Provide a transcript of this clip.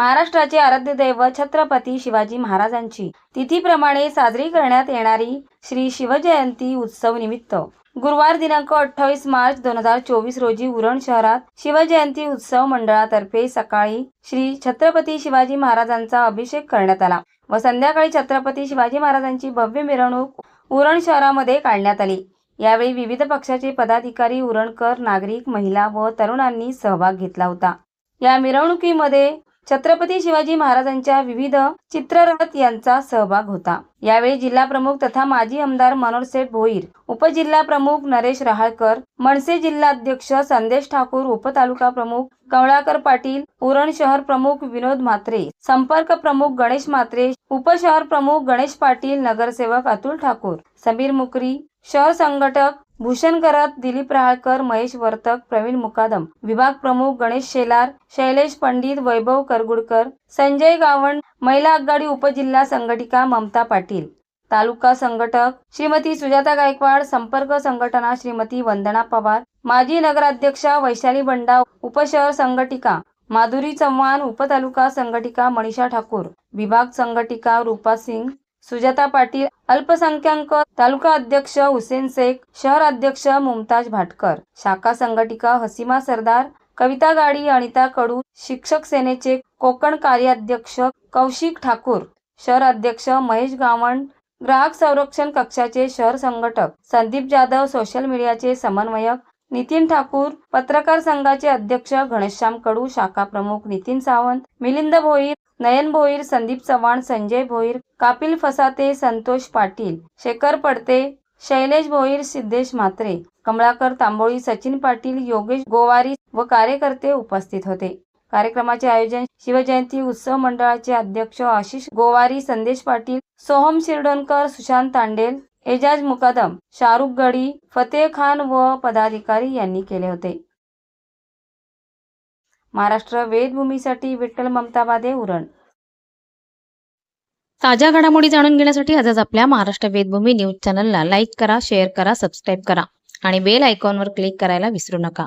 महाराष्ट्राचे आराध्य दैव छत्रपती शिवाजी महाराजांची. तिथीप्रमाणे साजरी करण्यात येणारी श्री शिवजयंती उत्सव निमित्त. गुरुवार दिनांक अठ्ठावीस मार्च दोन हजार चोवीस रोजी उरण शहरात शिवजयंती उत्सव मंडळातर्फे सकाळी श्री छत्रपती शिवाजी महाराजांचा अभिषेक करण्यात आला व संध्याकाळी छत्रपती शिवाजी महाराजांची भव्य मिरवणूक उरण शहरामध्ये काढण्यात आली. यावेळी विविध पक्षाचे पदाधिकारी उरणकर नागरिक महिला व तरुणांनी सहभाग घेतला होता. या मिरवणुकीमध्ये छत्रपती शिवाजी महाराजांच्या विविध चित्ररथ यांचा सहभाग होता. यावेळी जिल्हा प्रमुख तथा माजी आमदार मनोहर सेठ भोईर उपजिल्हा प्रमुख नरेश रहाळकर मनसे जिल्हाध्यक्ष संदेश ठाकूर उपतालुका प्रमुख कवळाकर पाटील उरण शहर प्रमुख विनोद म्हात्रे संपर्क प्रमुख गणेश म्हात्रे उपशहर प्रमुख गणेश पाटील नगरसेवक अतुल ठाकूर समीर मुकरी शहर संघटक भूषण करत दिलीप रहाळकर महेश वर्तक प्रवीण मुकादम. विभाग प्रमुख गणेश शेलार शैलेश पंडित वैभव करगुडकर संजय गावण महिला आघाडी उपजिल्हा संघटिका ममता पाटील. तालुका संघटक श्रीमती सुजाता गायकवाड संपर्क संघटना श्रीमती वंदना पवार माजी नगराध्यक्षा वैशाली बंडा उपशहर संघटिका माधुरी चव्हाण उपतालुका संघटिका मनीषा ठाकूर. विभाग संघटिका रूपा सिंग सुजाता पाटील अल्पसंख्याक तालुका अध्यक्ष हुसेन शेख शहर अध्यक्ष मुमताज भाटकर शाखा संघटिका हसीमा सरदार कविता गाडी अनिता कडू शिक्षक सेनेचे कोकण कार्याध्यक्ष कौशिक ठाकूर शहर अध्यक्ष महेश गावंड ग्राहक संरक्षण कक्षाचे शहर संघटक संदीप जाधव सोशल मीडियाचे समन्वयक नितीन ठाकूर पत्रकार संघाचे अध्यक्ष घनश्याम कडू शाखा प्रमुख नितीन सावंत मिलिंद भोईर नयन भोईर संदीप चव्हाण संजय भोईर कापिल फसाते संतोष पाटील शेखर पडते शैलेश भोईर सिद्धेश म्हात्रे कमळाकर तांबोळी सचिन पाटील योगेश गोवारी व कार्यकर्ते उपस्थित होते. कार्यक्रमाचे आयोजन शिवजयंती उत्सव मंडळाचे अध्यक्ष आशिष गोवारी संदेश पाटील सोहम शिरडोणकर सुशांत तांडेल एजाज मुकादम शाहरुख गडी फतेह खान व पदाधिकारी यांनी केले होते. महाराष्ट्र वेदभूमीसाठी विठ्ठल ममताबादे उरण. ताज्या घडामोडी जाणून घेण्यासाठी आजच आपल्या महाराष्ट्र वेदभूमी न्यूज चॅनलला लाईक करा शेअर करा सबस्क्राईब करा आणि बेल आयकॉनवर क्लिक करायला विसरू नका.